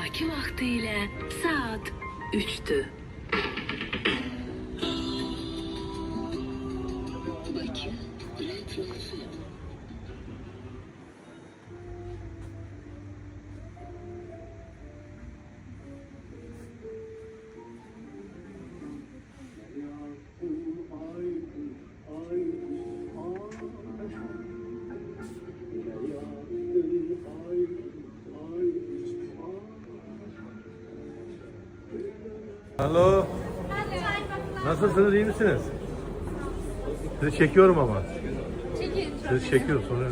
Bakı vaxtı ilə saat 3-dür. Bakı Retro FM. Nasılsınız, iyi misiniz? Sizi çekiyorum ama. Sizi çekiyorum sonra.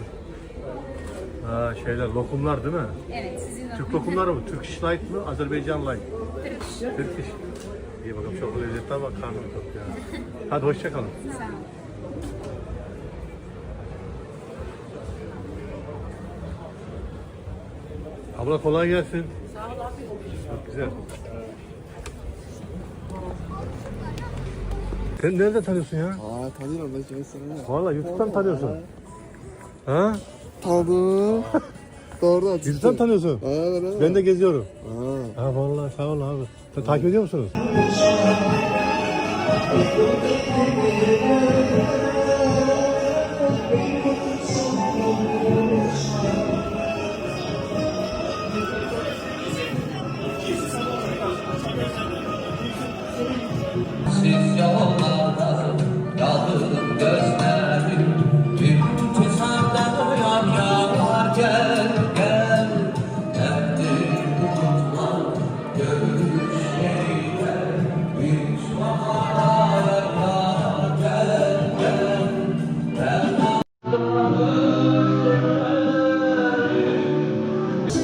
Ha, şeyler, lokumlar değil mi? Evet, sizin Türk lokumları mı? Turkish Light mı? Azerbaycan Light. Türk. Turkish. İyi bakalım çok lezzetli ama karnım tok ya. Hadi hoşça kalın. Sağ olun. Abla kolay gelsin. Sağ ol abi. Çok güzel. Sen nerede tanıyorsun ya? Aa tanıyorum ben kime sana. Vallahi YouTube'dan tanıyorsun. Ha? Tanıdım. Doğru açık. YouTube'dan tanıyorsun. Aa ben. Ben de geziyorum. Aa. Ha vallahi sağ ol abi. Sen takip ediyor musunuz?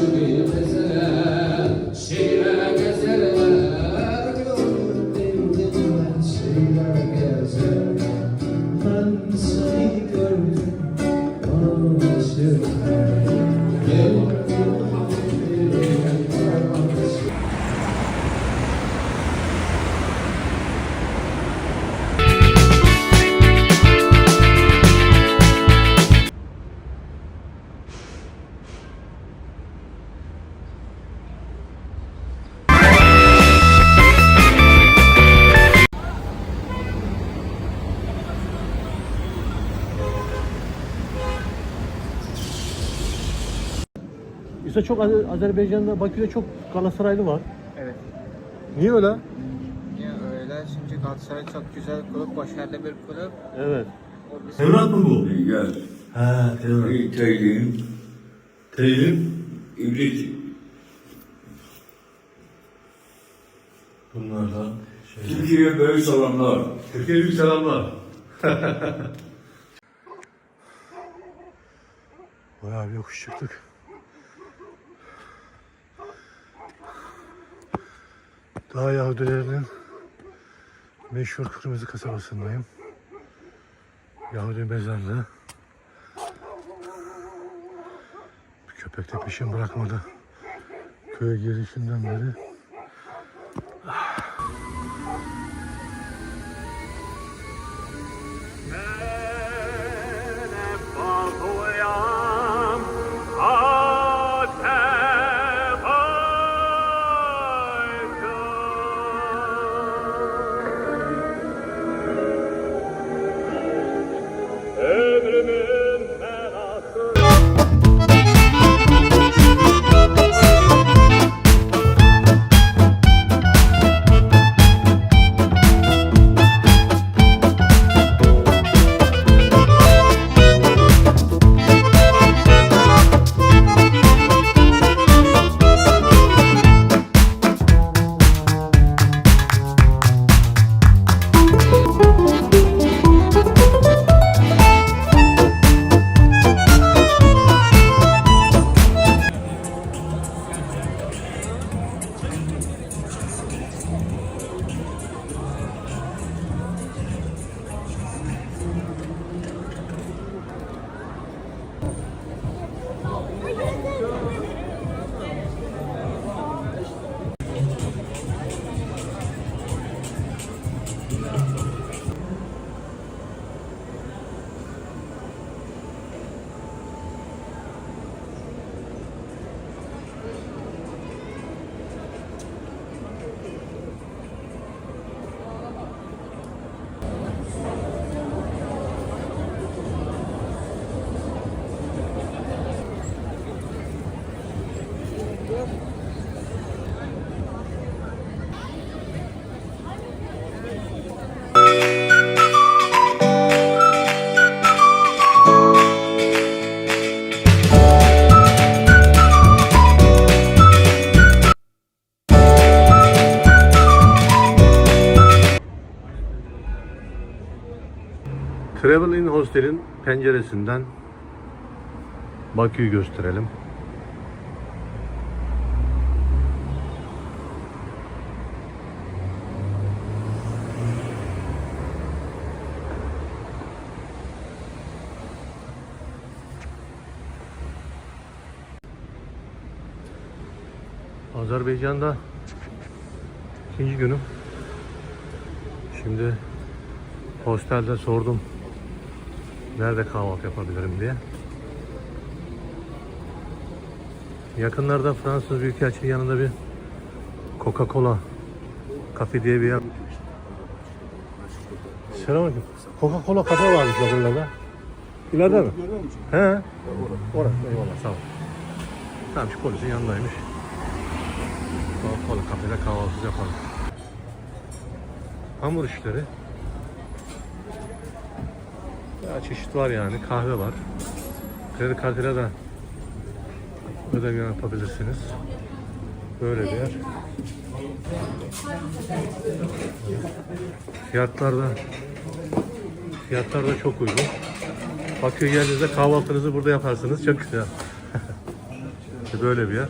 deveria İşte çok Azer- Azerbaycan'da, Bakü'de çok Galatasaraylı var. Evet. Niye öyle? Niye öyle? Çünkü Galatasaray çok güzel kulüp, başarılı bir kulüp. Evet. O mı bu? Gel. Ha, Tevrat. Teylim, Teylim. iblis, Bunlar da şey. Türkiye'ye böyle salamlar. Türkiye'ye büyük selamlar. Bayağı bir yokuş çıktık. Dağ Yahudilerinin meşhur kırmızı kasabasındayım. Yahudi mezarlığı. Köpek de peşim bırakmadı. Köye girişinden beri. Travel in Hostel'in penceresinden Bakü'yü gösterelim. Azerbaycan'da ikinci günüm. Şimdi hostelde sordum nerede kahvaltı yapabilirim diye. Yakınlarda Fransız Büyükelçiliği yanında bir Coca-Cola kafe diye bir yer. Selamünaleyküm. Coca-Cola kafe varmış yakınlarda. İleride mi? He. Orası. Eyvallah sağ ol. Tamam şu polisin yanındaymış. Coca-Cola kafede kahvaltı yapalım. Hamur işleri. Ya çeşit var yani. Kahve var. Kredi kartıyla da ödeme yapabilirsiniz. Böyle bir yer. Fiyatlar da fiyatlar da çok uygun. Bakü'ye geldiğinizde kahvaltınızı burada yaparsınız. Çok güzel. Böyle bir yer.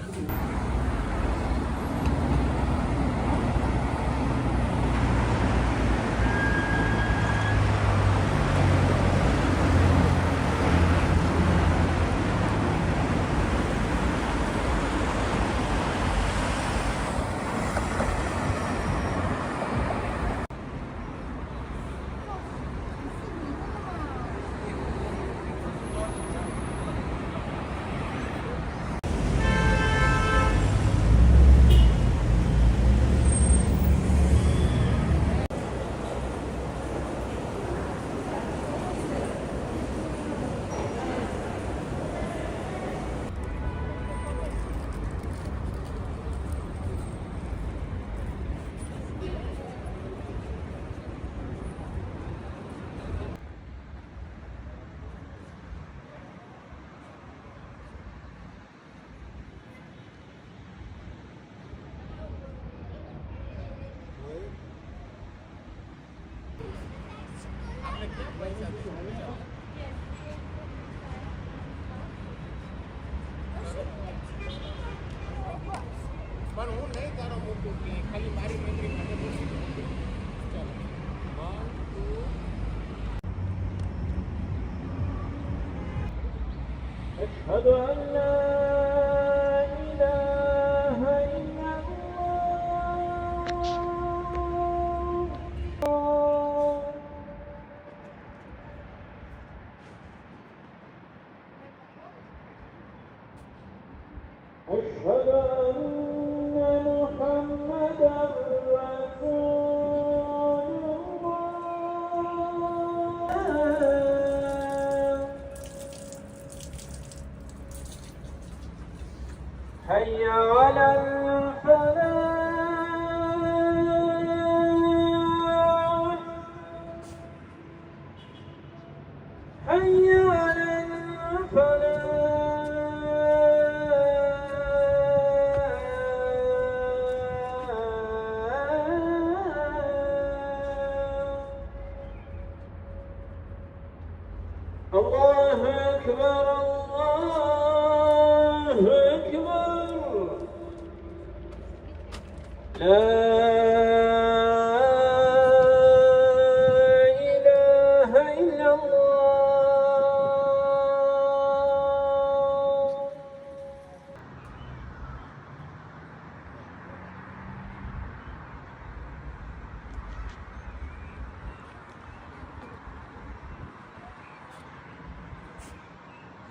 أشهد أن لا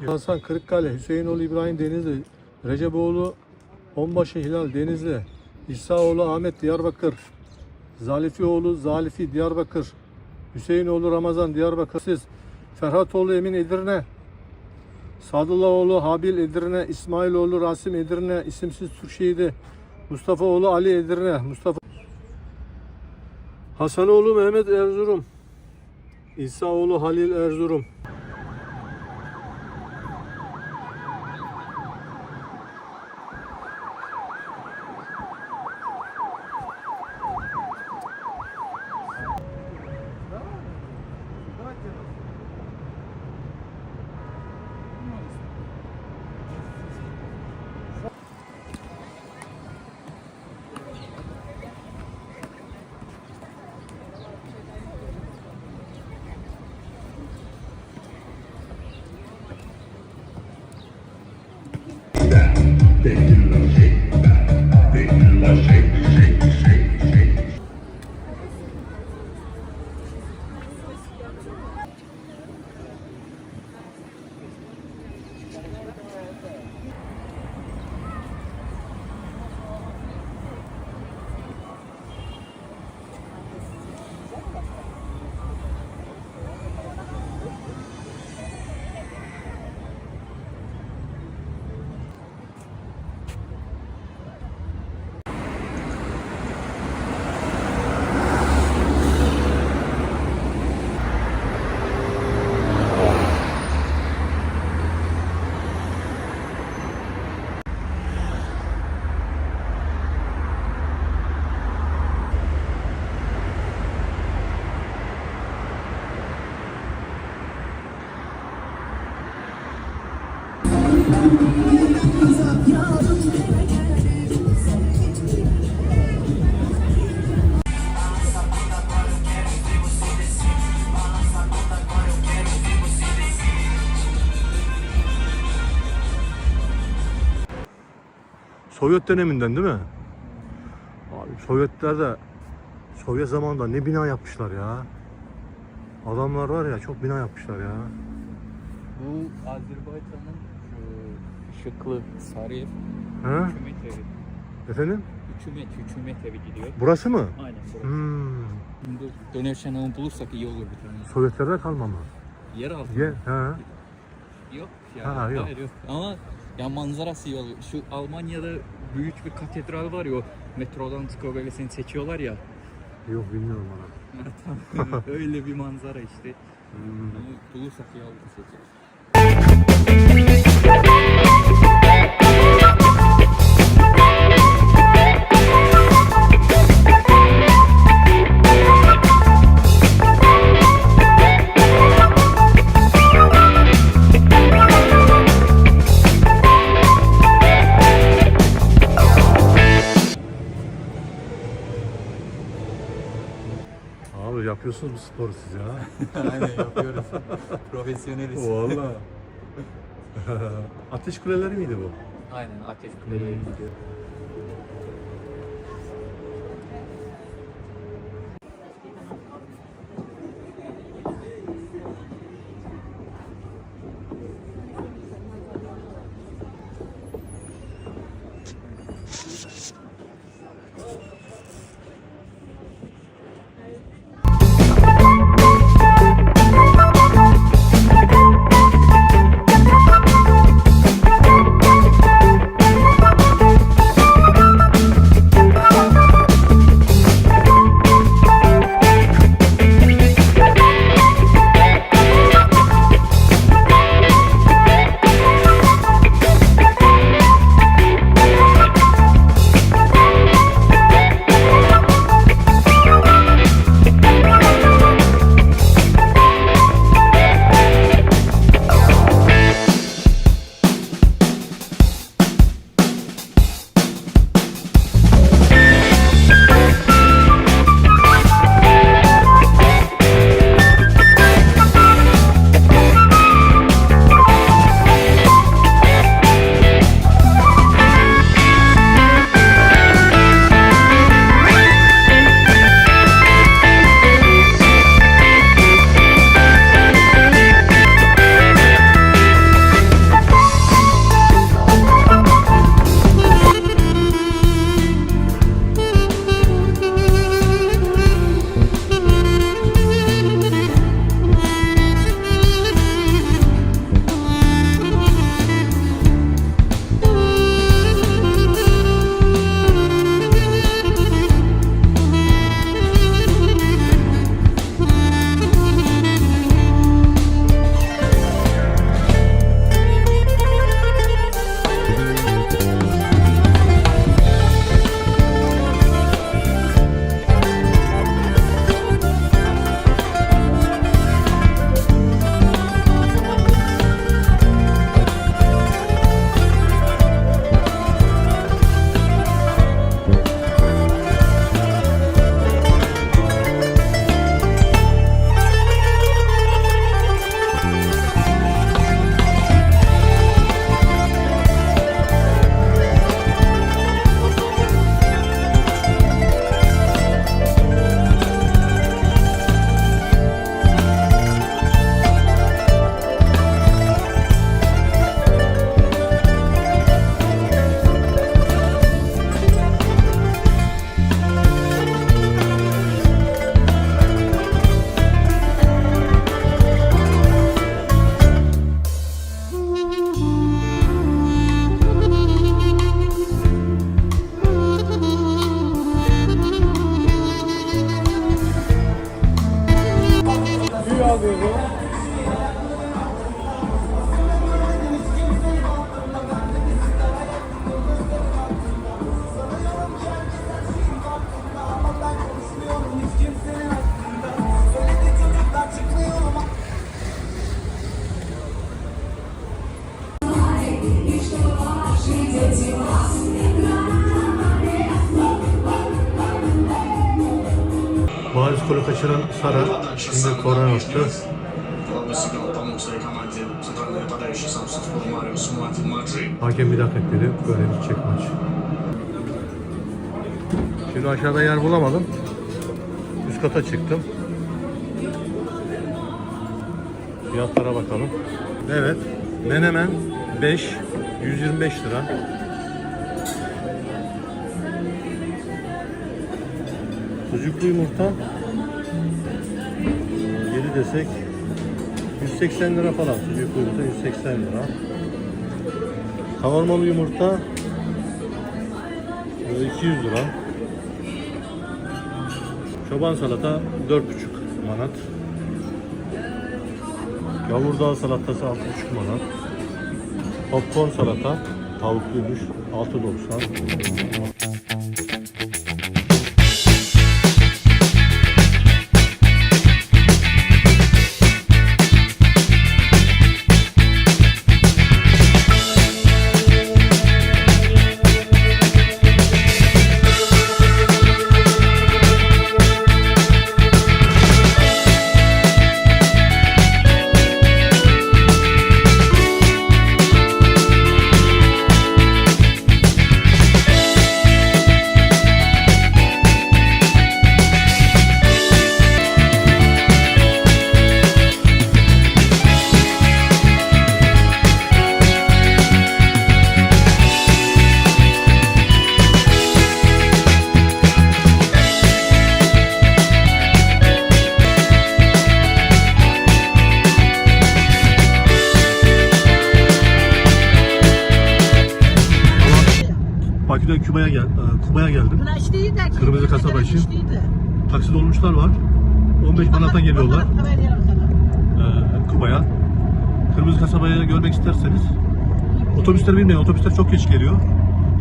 Hasan Kırıkkale, Hüseyinoğlu İbrahim Denizli, Receboğlu Onbaşı Hilal Denizli, İsaoğlu Ahmet Diyarbakır, Zalifioğlu Zalifi Diyarbakır, Hüseyinoğlu Ramazan Diyarbakır, siz Ferhatoğlu Emin Edirne, Sadullahoğlu Habil Edirne, İsmailoğlu Rasim Edirne, isimsiz Türk şehidi, Mustafaoğlu Ali Edirne, Mustafa Hasanoğlu Mehmet Erzurum, İsaoğlu Halil Erzurum, Sovyet döneminden değil mi? Abi Sovyetler de Sovyet zamanında ne bina yapmışlar ya. Adamlar var ya çok bina yapmışlar ya. Bu Azerbaycan'ın şu ışıklı sarı ev Ha? hükümet evi. Efendim? Hükümet, hükümet evi gidiyor. Burası mı? Aynen burası. Hmm. Şimdi dönerken onu bulursak iyi olur bir tane. Sovyetlerden kalma mı? Yer altı. Ye, ha. Yok yani. Ha, yok. Hayır, yok. Ama ya manzarası iyi oluyor. Şu Almanya'da büyük bir katedral var ya o metrodan çıkıyor böyle seni çekiyorlar ya. Yok bilmiyorum bana. Öyle bir manzara işte. Hmm. Onu bulursak iyi olur seçeriz. Yapıyorsunuz bu sporu siz ya. Aynen yapıyoruz. Profesyoneliz. Valla. Ateş kuleleri miydi bu? Aynen ateş kuleleri Kaçıran Sara şimdi korner attı. Hakem bir dakika dedi. Böyle bir çek maç. Şimdi aşağıda yer bulamadım. Üst kata çıktım. Fiyatlara bakalım. Evet. Menemen 5, 125 lira. Sucuklu yumurta 7 desek 180 lira falan. Sucuklu yumurta 180 lira. Kavurmalı yumurta e, 200 lira. Çoban salata 4,5 manat. Yavurdağ salatası 6,5 manat. Popcorn salata tavukluymuş 6,90. Bakü'den Küba'ya gel, e, Kuba'ya geldim. Kırmızı kasa başı. Taksi dolmuşlar var. 15 manata geliyorlar e, Kuba'ya. Kırmızı kasabaya görmek isterseniz otobüsler bilmeyin. Otobüsler çok geç geliyor.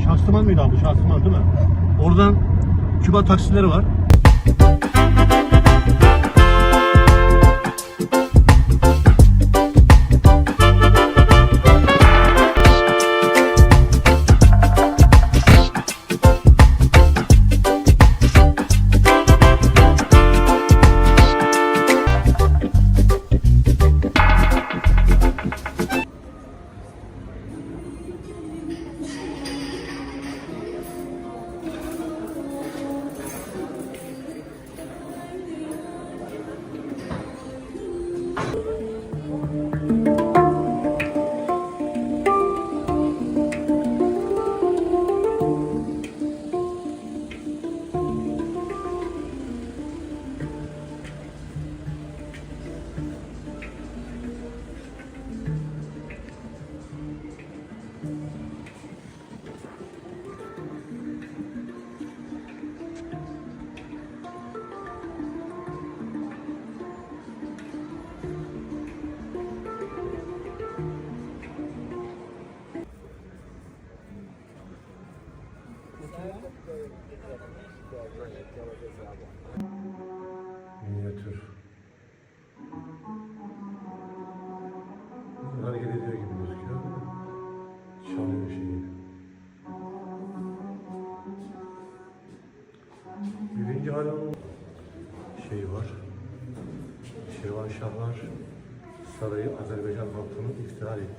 Şahsıman mıydı abi? Şahsıman değil mi? Oradan Küba taksileri var.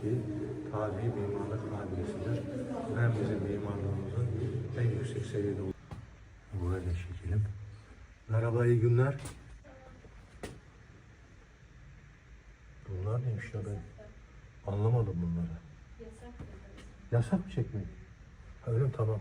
Ettiği tarihi mimarlık abidesidir. Hem bizim mimarlığımızın en yüksek seviyede olduğu. Buraya da çekelim. Merhaba, iyi günler. Bunlar neymiş ya ben anlamadım bunları. Yasak mı çekmek? Ha, öyle mi? Tamam.